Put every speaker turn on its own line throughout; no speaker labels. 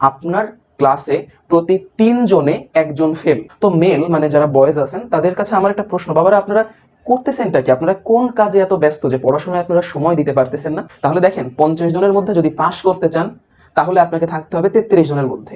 আপনার ক্লাসে প্রতি তিনজনে একজন ফেল তো মেল মানে যারা বয়েজ আছেন, তাদের কাছে আমার একটা প্রশ্ন, বাবারা, আপনারা করতেছেনটা কি? আপনারা কোন কাজে এত ব্যস্ত যে পড়াশোনায় আপনারা সময় দিতে পারতেছেন না? তাহলে দেখেন, পঞ্চাশ জনের মধ্যে যদি পাশ করতে চান, তাহলে আপনাকে থাকতে হবে তেত্রিশ জনের মধ্যে।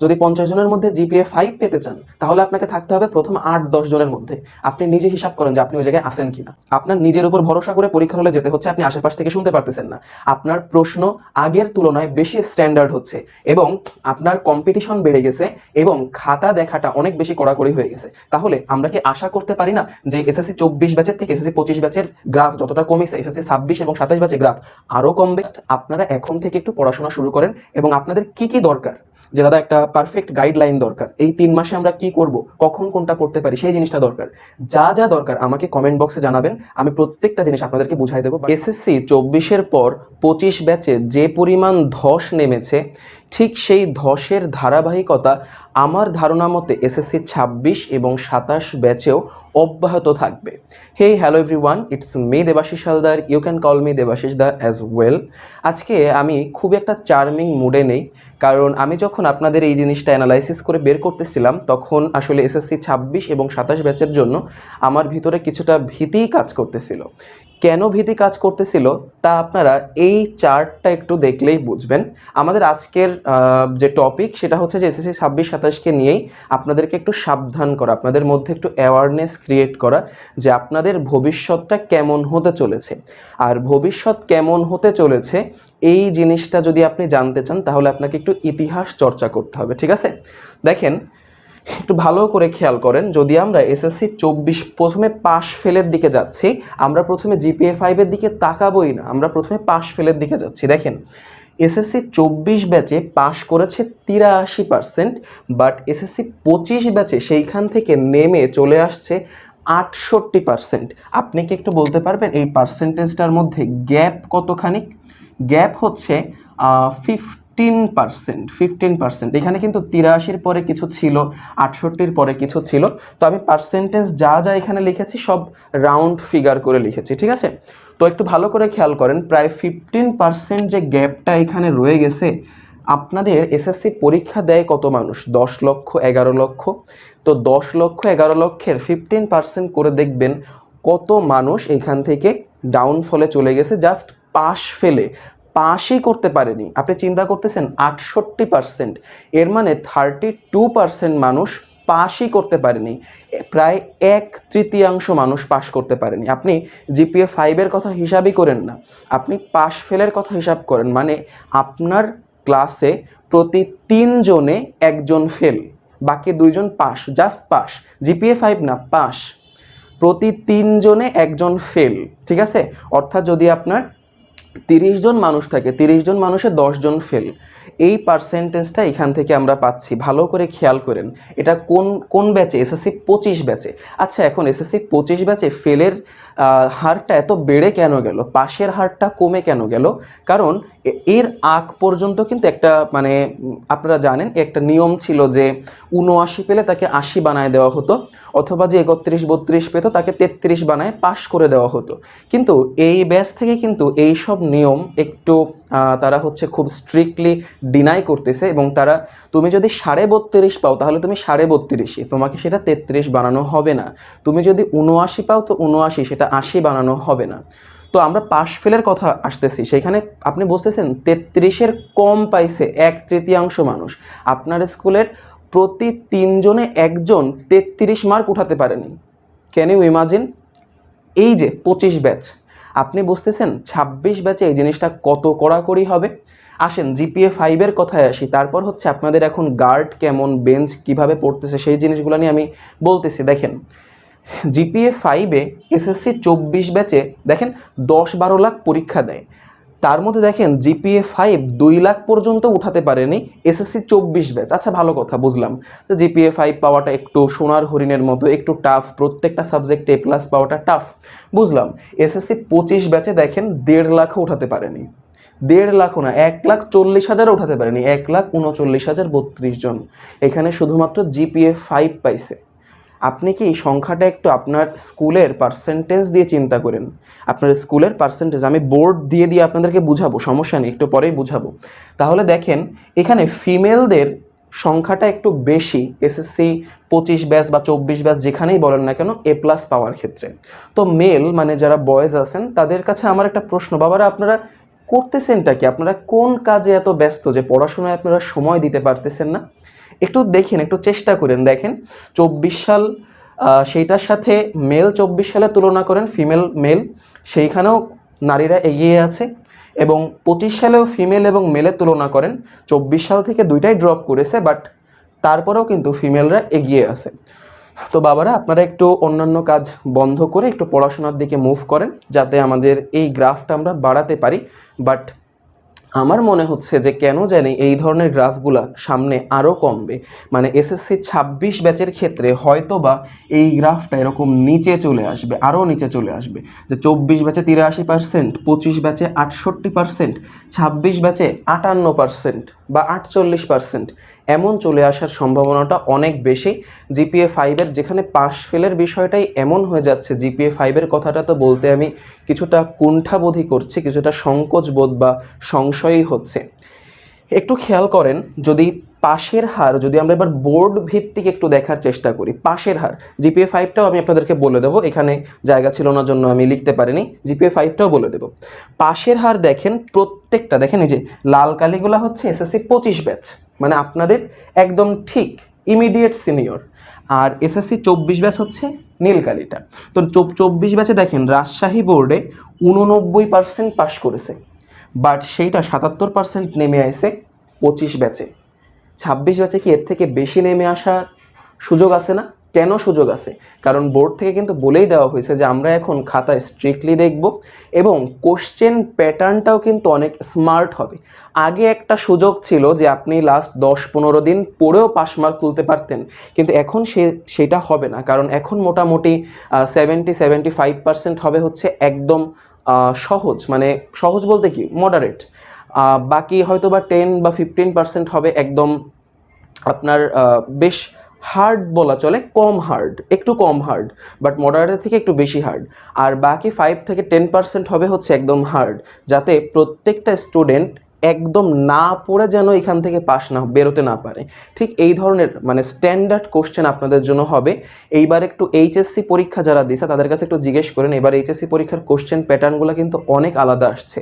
যদি পঞ্চাশ জনের মধ্যে জিপিএ ফাইভ পেতে চান, তাহলে আপনাকে থাকতে হবে প্রথম আট, দশ জনের মধ্যে। আপনি নিজে হিসাব করেন যে আপনি ওই জায়গায় আসেন কিনা। আপনার নিজের উপর ভরসা করে পরীক্ষা হলে যেতে হচ্ছে, আপনি আশেপাশ থেকে শুনতে পারতেছেন না। আপনার প্রশ্ন আগের তুলনায় বেশি স্ট্যান্ডার্ড হচ্ছে এবং আপনার কম্পিটিশন বেড়ে গেছে এবং খাতা দেখাটা অনেক বেশি কড়াকড়ি হয়ে গেছে। তাহলে আমরা কি আশা করতে পারি না যে এসএসসি চব্বিশ ব্যাচের থেকে এসএসসি পঁচিশ ব্যাচের গ্রাফ যতটা কমেছে এসএসসি ছাব্বিশ এবং সাতাশ ব্যাচের গ্রাফ আরও কমবে আপনারা এখন থেকে একটু পড়াশোনা শুরু করেন এবং আপনাদের কি কি দরকার? যে দাদা একটা পারফেক্ট গাইডলাইন দরকার। এই তিন মাসে আমরা কি করব? কখন কোনটা পড়তে পারি? সেই জিনিসটা দরকার। যা যা দরকার আমাকে কমেন্ট বক্সে জানাবেন। আমি প্রত্যেকটা জিনিস আপনাদেরকে বুঝাই দেবো। এসএসসি চব্বিশের পর পঁচিশ ব্যাচে যে পরিমাণ ধস নেমেছে ঠিক সেই ধসের ধারাবাহিকতা আমার ধারণা মতে এসএসসি ছাব্বিশ এবং সাতাশ ব্যাচেও অব্যাহত থাকবে। Hey hello everyone, it's me Debashis Haldar. You can call me Debashis da as well. আজকে আমি খুব একটা চার্মিং মুডে নেই, কারণ আমি যখন আপনাদের এই জিনিসটা অ্যানালাইসিস করে বের করতেছিলাম, তখন আসলে এসএসসি ছাব্বিশ এবং সাতাশ ব্যাচের জন্য আমার ভিতরে কিছুটা ভীতিই কাজ করতেছিল। কেন ভীতি কাজ করতেছিল তা আপনারা এই চার্টটা একটু দেখলেই বুঝবেন। আমাদের আজকের যে টপিক সেটা হচ্ছে যে এসএসসি ছাব্বিশ সাতাশকে নিয়েই আপনাদেরকে একটু সাবধান করা, আপনাদের মধ্যে একটু অ্যাওয়ারনেস ক্রিয়েট করা যে আপনাদের ভবিষ্যৎটা কেমন হতে চলেছে। আর ভবিষ্যৎ কেমন হতে চলেছে এই জিনিসটা যদি আপনি জানতে চান তাহলে আপনাকে একটু ইতিহাস চর্চা করতে হবে, ঠিক আছে? দেখেন একটু ভালো করে খেয়াল করেন, যদি আমরা এসএসসি চব্বিশ প্রথমে পাশ ফেলের দিকে যাচ্ছি, আমরা প্রথমে জিপিএ ফাইভের দিকে তাকাবোই না, আমরা প্রথমে পাশ ফেলের দিকে যাচ্ছি। দেখেন এসএসসি চব্বিশ ব্যাচে পাশ করেছে তিরাশি পার্সেন্ট বাট এসএসসি পঁচিশ ব্যাচে সেইখান থেকে নেমে চলে আসছে আটষট্টি পার্সেন্ট আপনি কি একটু বলতে পারবেন এই পার্সেন্টেজটার মধ্যে গ্যাপ কতখানি গ্যাপ হচ্ছে ফিফটিন পার্সেন্ট ফিফটিন পার্সেন্ট এখানে কিন্তু তিরাশির পরে কিছু ছিল, আটষট্টির পরে কিছু ছিল। তো আমি পার্সেন্টেজ যা যা এখানে লিখেছি সব রাউন্ড ফিগার করে লিখেছি, ঠিক আছে? তো একটু ভালো করে খেয়াল করেন, প্রায় ফিফটিন পার্সেন্ট যে গ্যাপটা এখানে রয়ে গেছে, আপনাদের এসএসসি পরীক্ষা দেয় কত মানুষ? দশ লক্ষ, এগারো লক্ষ। তো দশ লক্ষ, এগারো লক্ষের ফিফটিন পার্সেন্ট করে দেখবেন কত মানুষ এখান থেকে ডাউনফলে চলে গেছে জাস্ট পাশ ফেলে পাশই করতে পারেনি। আপনি চিন্তা করতেছেন, আটষট্টি পার্সেন্ট এর মানে থার্টি টু পার্সেন্ট মানুষ পাশই করতে পারেনি। প্রায় এক তৃতীয়াংশ মানুষ পাশ করতে পারেনি। আপনি জিপিএ ফাইভের কথা হিসাবই করেন না। আপনি পাশ ফেলের কথা হিসাব করেন। মানে আপনার ক্লাসে প্রতি তিনজনে একজন ফেল, বাকি দুইজন pass just pass GPA five না পাস প্রতি তিনজনে একজন ফেল, ঠিক আছে? অর্থাৎ যদি আপনার তিরিশ জন মানুষ থাকে, তিরিশ জন মানুষে জন ফেল এই পার্সেন্টেজটা এখান থেকে আমরা পাচ্ছি। ভালো করে খেয়াল করেন, এটা কোন কোন ব্যাচে এসএসসি পঁচিশ ব্যাচে আচ্ছা এখন এসএসসি পঁচিশ ব্যাচে ফেলের হারটা এত বেড়ে কেন গেল? পাশের হারটা কমে কেন গেল? কারণ এর আগ পর্যন্ত কিন্তু একটা মানে আপনারা জানেন, একটা নিয়ম ছিল যে উনআশি পেলে তাকে আশি বানায় দেওয়া হতো, অথবা যে একত্রিশ বত্রিশ পেতো তাকে তেত্রিশ বানায় পাশ করে দেওয়া হতো। কিন্তু এই ব্যাচ থেকে কিন্তু এই সব নিয়ম একটু তারা হচ্ছে খুব স্ট্রিক্টলি ডিনাই করতেছে এবং তারা, তুমি যদি সাড়ে বত্রিশ পাও, তাহলে তুমি সাড়ে বত্রিশই। তোমাকে সেটা তেত্রিশ বানানো হবে না। তুমি যদি উনআশি পাও, তো উনআশি সেটা আশি বানানো হবে না। তো আমরা পাশ ফেলের কথা আসতেছি। সেখানে আপনি বুঝতেছেন, তেত্রিশের কম পাইছে এক তৃতীয়াংশ মানুষ। আপনার স্কুলের প্রতি তিনজনে একজন তেত্রিশ মার্ক উঠাতে পারেনি। ক্যান ইউ ইমাজিন এই যে পঁচিশ ব্যাচ। আপনি বুঝতেছেন ছাব্বিশ ব্যাচে এই জিনিসটা কত কড়াকড়ি হবে? আসেন জিপিএ ফাইভের কথায় আসি, তারপর হচ্ছে আপনাদের এখন গার্ড কেমন বেঞ্চ কীভাবে পড়তেছে, সেই জিনিসগুলো নিয়ে আমি বলতেছি। দেখেন, জিপিএ ফাইভে এসএসসি চব্বিশ ব্যাচে, দেখেন, দশ বারো লাখ পরীক্ষা দেয়। তার মধ্যে দেখেন জিপিএ ফাইভ দুই লাখ পর্যন্ত উঠাতে পারেনি, এসএসসি চব্বিশ ব্যাচ। আচ্ছা ভালো কথা, বুঝলাম। যে জিপিএ ফাইভ পাওয়াটা একটু সোনার হরিণের মতো, একটু টাফ প্রত্যেকটা সাবজেক্টে প্লাস পাওয়াটা টাফ বুঝলাম, এসএসসি পঁচিশ ব্যাচে দেখেন দেড় লাখও উঠাতে পারেনি। দেড় লাখও না, এক লাখ চল্লিশ হাজারও উঠাতে পারেনি, এক লাখ উনচল্লিশ হাজার বত্রিশ জন। এখানে শুধুমাত্র জিপিএ ফাইভ পাইছে। আপনি কি সংখ্যাটা একটু আপনার স্কুলের পার্সেন্টেজ দিয়ে চিন্তা করেন? আপনার স্কুলের পার্সেন্টেজ আমি বোর্ড দিয়ে দিয়ে আপনাদেরকে বুঝাবো, সমস্যা নেই, একটু পরেই বুঝাবো। তাহলে দেখেন, এখানে ফিমেলদের সংখ্যাটা একটু বেশি এসএসসি পঁচিশ ব্যাচ বা চব্বিশ ব্যাচ যেখানেই বলেন না কেন এ প্লাস পাওয়ার ক্ষেত্রে। তো মেল মানে যারা বয়েজ আছেন, তাদের কাছে আমার একটা প্রশ্ন, বাবারা আপনারা করতেছেনটা কি? আপনারা কোন কাজে এত ব্যস্ত যে পড়াশোনায় আপনারা সময় দিতে পারতেছেন না? একটু দেখেন, একটু চেষ্টা করেন। দেখেন, চব্বিশ সাল সেইটার সাথে মেল চব্বিশ সালে তুলনা করেন ফিমেল মেল সেইখানেও নারীরা এগিয়ে আছে এবং পঁচিশ সালেও ফিমেল এবং মেলের তুলনা করেন। চব্বিশ সাল থেকে দুইটাই ড্রপ করেছে বাট তারপরেও কিন্তু ফিমেলরা এগিয়ে আছে। তো বাবারা, আপনারা একটু অন্যান্য কাজ বন্ধ করে একটু পড়াশোনার দিকে মুভ করেন, যাতে আমাদের এই গ্রাফটা আমরা বাড়াতে পারি। বাট আমার মনে হচ্ছে যে কেন জানি এই ধরনের গ্রাফগুলা সামনে আরও কমবে। মানে এসএসসি ছাব্বিশ ব্যাচের ক্ষেত্রে হয়তো বা এই গ্রাফটা এরকম নিচে চলে আসবে আরও নিচে চলে আসবে। যে চব্বিশ ব্যাচে তিরাশি পার্সেন্ট, পঁচিশ ব্যাচে আটষট্টি পার্সেন্ট, ছাব্বিশ ব্যাচে আটান্ন পার্সেন্ট বা আটচল্লিশ পার্সেন্ট এমন চলে আসার সম্ভাবনাটা অনেক বেশি। জিপিএ ফাইভের যেখানে পাশ ফেলের বিষয়টাই এমন হয়ে যাচ্ছে। জিপিএ ফাইভের কথাটা তো বলতে আমি কিছুটা কুণ্ঠাবোধি করছি, কিছুটা সংকোচবোধ বা সংশয়ই হচ্ছে। একটু খেয়াল করেন, যদি পাশের হার, যদি আমরা এবার বোর্ড ভিত্তিক একটু দেখার চেষ্টা করি, পাশের হার জিপিএ ফাইভটাও আমি আপনাদেরকে বলে দেবো, এখানে জায়গা ছিল না জন্য আমি লিখতে পারিনি জিপিএ ফাইভটাও বলে দেবো। পাশের হার দেখেন প্রত্যেকটা, দেখেন এই যে লাল কালিগুলা হচ্ছে এসএসসি পঁচিশ ব্যাচ মানে আপনাদের একদম ঠিক ইমিডিয়েট সিনিয়র আর এসএসসি চব্বিশ ব্যাচ হচ্ছে নীলকালিটা তো চব্বিশ ব্যাচে দেখেন রাজশাহী বোর্ডে উননব্বই পার্সেন্ট পাশ করেছে। বাট সেইটা সাতাত্তর পার্সেন্ট নেমে আসে পঁচিশ ব্যাচে। ছাব্বিশ ব্যাচে কি এর থেকে বেশি নেমে আসার সুযোগ আছে না? কেন সুযোগ আছে? কারণ বোর্ড থেকে কিন্তু বলেই দেওয়া হয়েছে যে আমরা এখন খাতায় স্ট্রিক্টলি দেখব এবং কোশ্চেন প্যাটার্নটাও কিন্তু অনেক স্মার্ট হবে। আগে একটা সুযোগ ছিল যে আপনি লাস্ট দশ পনেরো দিন পরেও পাস মার্ক তুলতে পারতেন, কিন্তু এখন সে, সেটা হবে না। কারণ এখন মোটামুটি সেভেন্টি সেভেন্টি ফাইভ পার্সেন্ট হবে হচ্ছে একদম সহজ। মানে সহজ বলতে কি? মডারেট বাকি হয়তো বা টেন বা ফিফটিন পার্সেন্ট হবে একদম আপনার বেশ হার্ড বলা চলে, কম হার্ড একটু কম হার্ড বাট মডারেটের থেকে একটু বেশি হার্ড আর বাকি ফাইভ থেকে টেন পার্সেন্ট হবে হচ্ছে একদম হার্ড যাতে প্রত্যেকটা স্টুডেন্ট একদম না পড়ে যেন এখান থেকে পাস না, বেরোতে না পারে। ঠিক এই ধরনের মানে স্ট্যান্ডার্ড কোশ্চেন আপনাদের জন্য হবে। এইবার একটু এইচএসসি পরীক্ষা যারা দিছে, তাদের কাছে একটু জিজ্ঞেস করেন, এবার এইচএসসি পরীক্ষার কোশ্চেন প্যাটার্নগুলো কিন্তু অনেক আলাদা আসছে।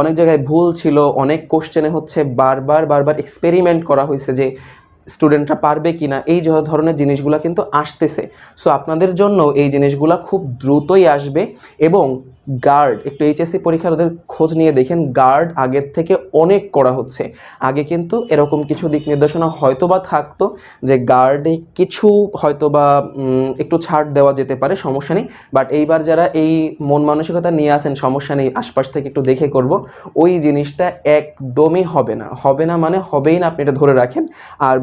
অনেক জায়গায় ভুল ছিল, অনেক কোশ্চেনে হচ্ছে বারবার বারবার এক্সপেরিমেন্ট করা হয়েছে যে স্টুডেন্টরা পারবে কি না এই ধরনের জিনিসগুলো কিন্তু আসতেছে। সো আপনাদের জন্য এই জিনিসগুলো খুব দ্রুতই আসবে এবং গার্ড একটু এইচএসসি পরীক্ষার ওদের খোঁজ নিয়ে দেখেন গার্ড আগের থেকে অনেক করা হচ্ছে। আগে কিন্তু এরকম কিছু দিক নির্দেশনা হয়তো বা থাকতো যে গার্ডে কিছু হয়তো বা একটু ছাড় দেওয়া যেতে পারে, সমস্যা নেই। বাট এইবার যারা এই মন মানসিকতা নিয়ে আসেন সমস্যা নেই, আশপাশ থেকে একটু দেখে করব। ওই জিনিসটা একদমই হবে না। হবে না মানে হবেই না, আপনি এটা ধরে রাখেন। আর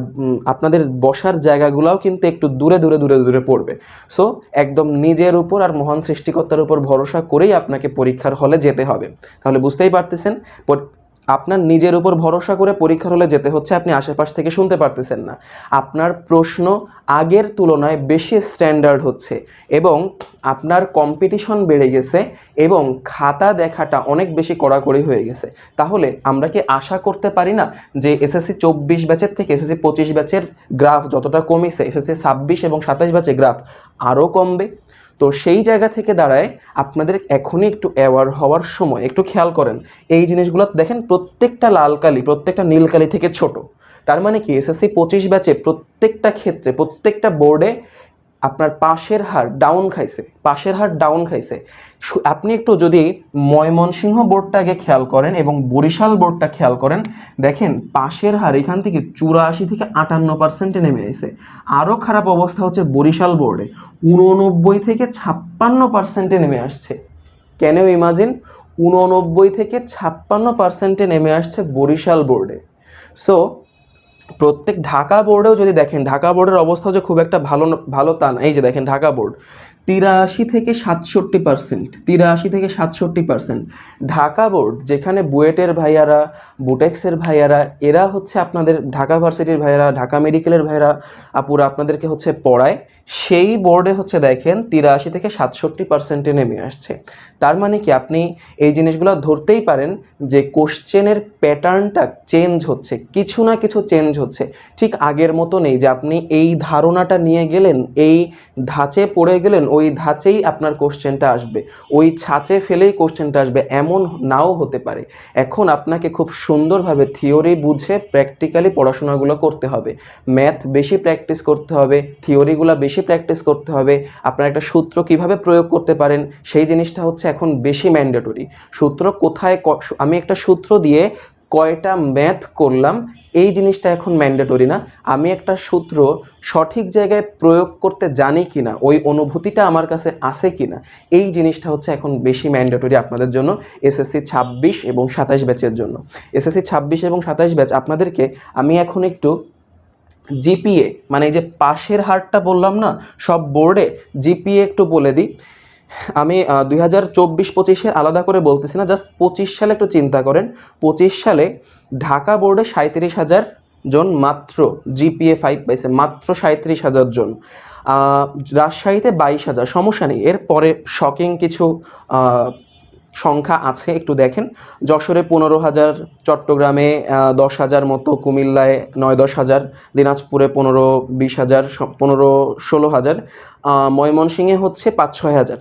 আপনাদের বসার জায়গাগুলোও কিন্তু একটু দূরে দূরে দূরে দূরে পড়বে। সো একদম নিজের উপর আর মহান সৃষ্টিকর্তার উপর ভরসা করেই আপনাকে পরীক্ষার হলে যেতে হবে। তাহলে বুঝতেই পারতেছেন আপনার নিজের উপর ভরসা করে পরীক্ষার হলে যেতে হচ্ছে আপনি আশেপাশ থেকে শুনতে পারতেছেন না। আপনার প্রশ্ন আগের তুলনায় বেশি স্ট্যান্ডার্ড হচ্ছে এবং আপনার কম্পিটিশন বেড়ে গেছে এবং খাতা দেখাটা অনেক বেশি কড়াকড়ি হয়ে গেছে। তাহলে আমরা কি আশা করতে পারি না যে এসএসসি চব্বিশ ব্যাচের থেকে এসএসসি পঁচিশ ব্যাচের গ্রাফ যতটা কমেছে, এসএসসি ছাব্বিশ এবং সাতাশ ব্যাচের গ্রাফ আরও কমবে? তো সেই জায়গা থেকে দাঁড়ায় আপনাদের এখনই একটু অ্যাওয়ার হওয়ার সময়। একটু খেয়াল করেন, এই জিনিসগুলো দেখেন প্রত্যেকটা লাল কালি, প্রত্যেকটা নীল কালি থেকে ছোট। তার মানে কি এসএসসি পঁচিশ ব্যাচে প্রত্যেকটা ক্ষেত্রে, প্রত্যেকটা বোর্ডে আপনার পাশের হার ডাউন খাইছে, পাশের হার ডাউন খাইছে। আপনি একটু যদি ময়মনসিংহ বোর্ডটা আগে খেয়াল করেন এবং বরিশাল বোর্ডটা খেয়াল করেন, দেখেন পাশের হার এখান থেকে চুরাশি থেকে আটান্ন পার্সেন্টে নেমে এসে আরও খারাপ অবস্থা হচ্ছে বরিশাল বোর্ডে। উননব্বই থেকে ছাপ্পান্ন পার্সেন্টে নেমে আসছে। কেন ইমাজিন উননব্বই থেকে ছাপ্পান্ন পার্সেন্টে নেমে আসছে বরিশাল বোর্ডে। সো প্রত্যেক ঢাকা বোর্ডেও যদি দেখেন, ঢাকা বোর্ডের অবস্থা যে খুব একটা ভালো ভালো তা না। এই যে দেখেন, ঢাকা বোর্ড। তিরাশি থেকে সাতষট্টি পার্সেন্ট, তিরাশি থেকে সাতষট্টি পার্সেন্ট। ঢাকা বোর্ড, যেখানে বুয়েটের ভাইয়ারা, বুটেক্সের ভাইয়ারা, এরা হচ্ছে আপনাদের ঢাকা ভার্সিটির ভাইয়ারা, ঢাকা মেডিকেলের ভাইয়ারা, আপুরা আপনাদেরকে হচ্ছে পড়ায়। সেই বোর্ডে হচ্ছে দেখেন তিরাশি থেকে সাতষট্টি পার্সেন্টে নেমে আসছে। তার মানে কি আপনি এই জিনিসগুলো ধরতেই পারেন যে কোশ্চেনের প্যাটার্নটা চেঞ্জ হচ্ছে, কিছু না কিছু চেঞ্জ হচ্ছে। ঠিক আগের মতো নেই যে আপনি এই ধারণাটা নিয়ে গেলেন, এই ধাঁচে পড়ে গেলেন ওই ধাঁচেই আপনার কোশ্চেনটা আসবে। ওই ছাঁচে ফেলেই কোশ্চেনটা আসবে, এমন নাও হতে পারে। এখন আপনাকে খুব সুন্দরভাবে থিওরি বুঝে প্র্যাকটিক্যালি পড়াশোনাগুলো করতে হবে। ম্যাথ বেশি প্র্যাকটিস করতে হবে, থিওরিগুলো বেশি প্র্যাকটিস করতে হবে। আপনার একটা সূত্র কীভাবে প্রয়োগ করতে পারেন, সেই জিনিসটা হচ্ছে এখন বেশি ম্যান্ডেটরি। সূত্র কোথায় আমি একটা সূত্র দিয়ে কয়টা ম্যাথ করলাম, এই জিনিসটা এখন ম্যান্ডেটরি না। আমি একটা সূত্র সঠিক জায়গায় প্রয়োগ করতে জানি কিনা, ওই অনুভূতিটা আমার কাছে আছে কিনা, এই জিনিসটা হচ্ছে এখন বেশি ম্যান্ডেটরি আপনাদের জন্য এসএসসি ছাব্বিশ এবং সাতাশ ব্যাচের জন্য। এসএসসি ছাব্বিশ এবং সাতাশ ব্যাচ, আপনাদেরকে আমি এখন একটু জিপিএ মানে এই যে পাশের হারটা বললাম না, সব বোর্ডে জিপিএ একটু বলে দিই। আমি দুই হাজার চব্বিশ পঁচিশে আলাদা করে বলতেছি না, জাস্ট পঁচিশ সালে একটু চিন্তা করেন। পঁচিশ সালে ঢাকা বোর্ডে সাঁত্রিশ হাজার জন মাত্র জিপিএ ফাইভ পাইছে, মাত্র সাঁত্রিশ হাজার জন। রাজশাহীতে বাইশ হাজার, সমস্যা নেই। এরপরে শকিং কিছু সংখ্যা আছে, একটু দেখেন। যশোরে পনেরো হাজার, চট্টগ্রামে দশ হাজার মতো, কুমিল্লায় নয়, দশ হাজার, দিনাজপুরে পনেরো, বিশ হাজার পনেরো, ষোলো হাজার। ময়মনসিংহে হচ্ছে পাঁচ, ছয় হাজার।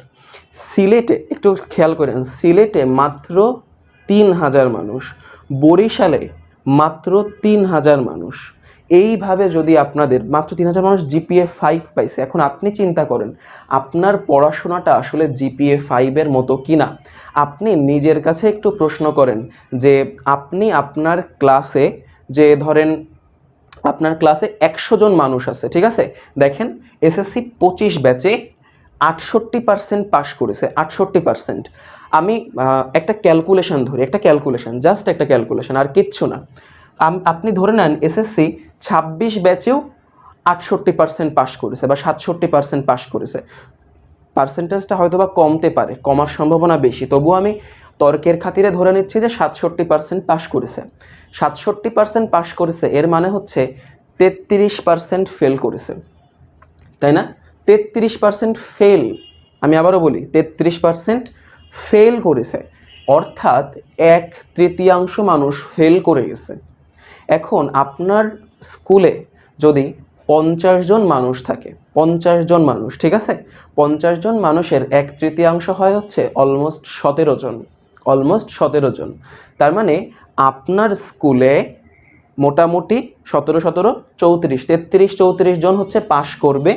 সিলেটে, একটু খেয়াল করেন, সিলেটে মাত্র তিন হাজার মানুষ, বরিশালে মাত্র তিন হাজার মানুষ। এইভাবে যদি আপনাদের মাত্র তিন হাজার মানুষ জিপিএ ফাইভ পাইছে, এখন আপনি চিন্তা করেন, আপনার পড়াশোনাটা আসলে জিপিএ ফাইভের মতো কি না আপনি নিজের কাছে একটু প্রশ্ন করেন যে, আপনি আপনার ক্লাসে যে ধরেন, আপনার ক্লাসে একশো জন মানুষ আছে, ঠিক আছে? দেখেন, এসএসসি পঁচিশ ব্যাচে আটষট্টি পার্সেন্ট পাশ করেছে, আটষট্টি পার্সেন্ট আমি একটা ক্যালকুলেশন ধরি, একটা ক্যালকুলেশন জাস্ট একটা ক্যালকুলেশন আর কিচ্ছু না। আপনি ধরে নেন এসএসসি ছাব্বিশ ব্যাচেও আটষট্টি পার্সেন্ট পাশ করেছে বা সাতষট্টি পার্সেন্ট পাশ করেছে। পার্সেন্টেজটা হয়তো বা কমতে পারে, কমার সম্ভাবনা বেশি। তবুও আমি তর্কের খাতিরে ধরে নিচ্ছি যে সাতষট্টি পার্সেন্ট পাশ করেছে। সাতষট্টি পার্সেন্ট পাশ করেছে, এর মানে হচ্ছে তেত্রিশ পার্সেন্ট ফেল করেছে। তাই না? তেত্রিশ পার্সেন্ট ফেল আমি আবারও বলি, তেত্রিশ পার্সেন্ট ফেল করেছে। অর্থাৎ এক তৃতীয়াংশ মানুষ ফেল করে গেছে। এখন আপনার স্কুলে যদি পঞ্চাশ জন মানুষ থাকে, পঞ্চাশ জন মানুষ, ঠিক আছে? পঞ্চাশ জন মানুষের এক তৃতীয়াংশ হয় হচ্ছে অলমোস্ট সতেরো জন অলমোস্ট সতেরো জন। তার মানে আপনার স্কুলে মোটামুটি সতেরো সতেরো চৌত্রিশ, তেত্রিশ চৌত্রিশ জন হচ্ছে পাশ করবে।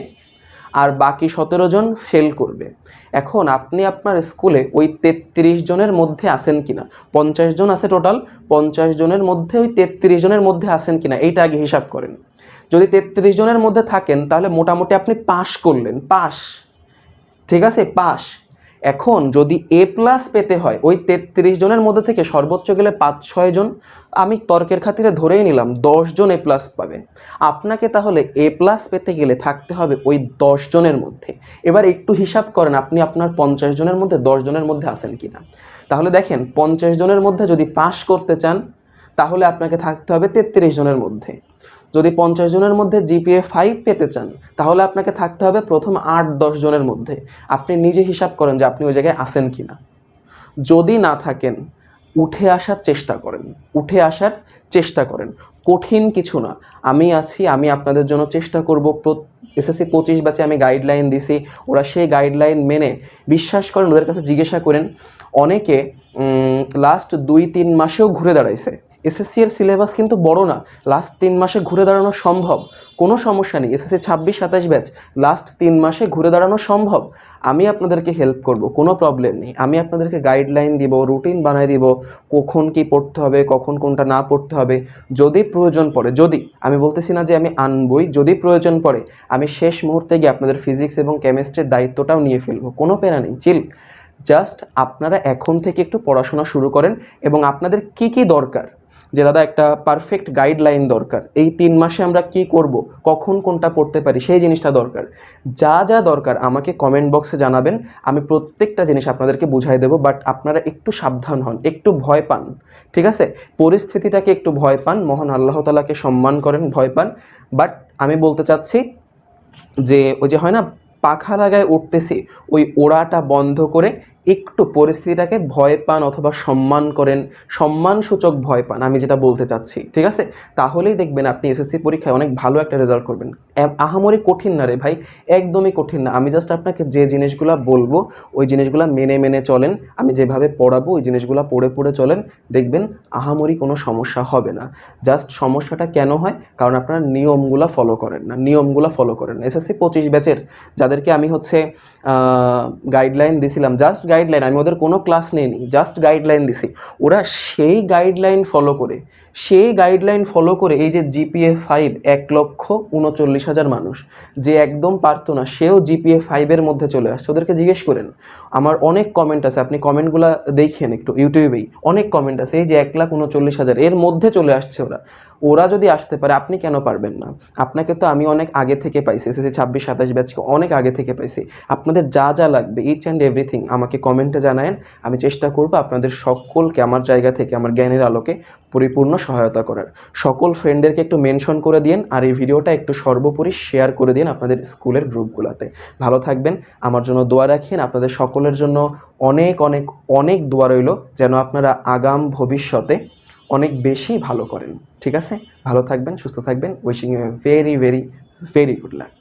আর বাকি সতেরো জন ফেল করবে। এখন আপনি আপনার স্কুলে ওই তেত্রিশ জনের মধ্যে আসেন কিনা? পঞ্চাশ জন আছে টোটাল পঞ্চাশ জনের মধ্যে ওই তেত্রিশ জনের মধ্যে আসেন কিনা? এইটা আগে হিসাব করেন। যদি তেত্রিশ জনের মধ্যে থাকেন, তাহলে মোটামুটি আপনি পাশ করলেন, পাশ। ঠিক আছে? পাস এখন যদি এ প্লাস পেতে হয়, ওই তেত্রিশ জনের মধ্যে থেকে সর্বোচ্চ গেলে পাঁচ, ছয় জন, আমি তর্কের খাতিরে ধরেই নিলাম দশ জন এ প্লাস পাবে। আপনাকে তাহলে এ প্লাস পেতে গেলে থাকতে হবে ওই জনের মধ্যে। এবার একটু হিসাব করেন, আপনি আপনার পঞ্চাশ জনের মধ্যে জনের মধ্যে আছেন কিনা। তাহলে দেখেন, পঞ্চাশ জনের মধ্যে যদি পাস করতে চান, তাহলে আপনাকে থাকতে হবে তেত্রিশ জনের মধ্যে। যদি পঞ্চাশ জনের মধ্যে জিপিএ ফাইভ পেতে চান, তাহলে আপনাকে থাকতে হবে প্রথম আট, দশ জনের মধ্যে। আপনি নিজে হিসাব করেন যে আপনি ওই জায়গায় আসেন কি না যদি না থাকেন, উঠে আসার চেষ্টা করেন। উঠে আসার চেষ্টা করেন। কঠিন কিছু না। আমি আছি, আমি আপনাদের জন্য চেষ্টা করব। এসএসসি পঁচিশ ব্যাচে আমি গাইডলাইন দিছি। ওরা সেই গাইডলাইন মেনে বিশ্বাস করেন, ওদের কাছে জিজ্ঞাসা করেন। অনেকে লাস্ট দুই, তিন মাসেও ঘুরে দাঁড়াইছে। এসএসসি এর সিলেবাস কিন্তু বড় না। লাস্ট তিন মাসে ঘুরে দাঁড়ানো সম্ভব। কোনো সমস্যা নেই। এসএসসি ছাব্বিশ, সাতাশ ব্যাচ। লাস্ট তিন মাসে ঘুরে দাঁড়ানো সম্ভব। আমি আপনাদেরকে হেল্প করব, কোনো প্রবলেম নেই। আমি আপনাদেরকে গাইডলাইন দিব রুটিন বানায় দিব, কখন কি পড়তে হবে, কখন কোনটা না পড়তে হবে। যদি প্রয়োজন পড়ে, যদি, আমি বলতেছি না যে আমি আনবই, যদি প্রয়োজন পড়ে, আমি শেষ মুহূর্তে গিয়ে আপনাদের ফিজিক্স এবং কেমিস্ট্রির দায়িত্বটাও নিয়ে ফেলব। কোনো প্যারা নেই চিল জাস্ট আপনারা এখন থেকে একটু পড়াশোনা শুরু করেন এবং আপনাদের কি কি দরকার যে দাদা, একটা পারফেক্ট গাইডলাইন দরকার। এই তিন মাসে আমরা কি করব? কখন কোনটা পড়তে পারি? সেই জিনিসটা দরকার। যা যা দরকার আমাকে কমেন্ট বক্সে জানাবেন। আমি প্রত্যেকটা জিনিস আপনাদেরকে বুঝাই দেবো বাট আপনারা একটু সাবধান হন, একটু ভয় পান। ঠিক আছে? পরিস্থিতিটাকে একটু ভয় পান, মহান আল্লাহ তালাকে সম্মান করেন, ভয় পান। বাট আমি বলতে চাচ্ছি যে, ওই যে হয় না পাখা লাগায় উঠতেছি, ওই ওড়াটা বন্ধ করে একটু পরিস্থিতিটাকে ভয় পান অথবা সম্মান করেন, সম্মানসূচক ভয় পান, আমি যেটা বলতে চাচ্ছি, ঠিক আছে? তাহলেই দেখবেন আপনি এসএসসি পরীক্ষায় অনেক ভালো একটা রেজাল্ট করবেন। আহামরি কঠিন না রে ভাই, একদমই কঠিন না। আমি জাস্ট আপনাকে যে জিনিসগুলো বলব, ওই জিনিসগুলো মেনে মেনে চলেন। আমি যেভাবে পড়াবো, ওই জিনিসগুলো পড়ে পড়ে চলেন। দেখবেন আহামরি কোনো সমস্যা হবে না। জাস্ট সমস্যাটা কেন হয়? কারণ আপনারা নিয়মগুলো ফলো করেন না, নিয়মগুলো ফলো করেন এসএসসি পঁচিশ ব্যাচের, যাদেরকে আমি হচ্ছে গাইডলাইন দিছিলাম জাস্ট গাইডলাইন আমি ওদের কোনো ক্লাস নেইনি জাস্ট গাইডলাইন দিছি। ওরা সেই গাইডলাইন ফলো করে, সেই গাইডলাইন ফলো করে এই যে জিপিএ ফাইভ এক লক্ষ উনচল্লিশ হাজার মানুষ, যে একদম পারতো না, সেও জিপিএ ফাইভের মধ্যে চলে আসছে। ওদেরকে জিজ্ঞেস করেন, আমার অনেক কমেন্ট আছে, আপনি কমেন্টগুলো দেখেন একটু ইউটিউবেই, অনেক কমেন্ট আছে, এই যে এক লাখ উনচল্লিশ হাজার, এর মধ্যে চলে আসছে ওরা। ওরা যদি আসতে পারে, আপনি কেন পারবেন না? আপনাকে তো আমি অনেক আগে থেকে পাইছি, এসএসসি ছাব্বিশ, সাতাশ ব্যাচকে অনেক আগে থেকে পাইছি। আপনাদের যা যা লাগবে ইচ অ্যান্ড এভরিথিং আমাকে কমেন্টে জানায়েন। আমি চেষ্টা করব আপনাদের সকলকে আমার জায়গা থেকে, আমার জ্ঞানের আলোকে পরিপূর্ণ সহায়তা করার। সকল ফ্রেন্ডদেরকে একটু মেনশন করে দিন আর এই ভিডিওটা একটু সর্বোপরি শেয়ার করে দিন আপনাদের স্কুলের গ্রুপগুলোতে। ভালো থাকবেন। আমার জন্য দোয়া রাখেন। আপনাদের সকলের জন্য অনেক অনেক অনেক দোয়া রইল যেন আপনারা আগাম ভবিষ্যতে অনেক বেশি ভালো করেন। ঠিক আছে? ভালো থাকবেন, সুস্থ থাকবেন। Wishing you very very very good luck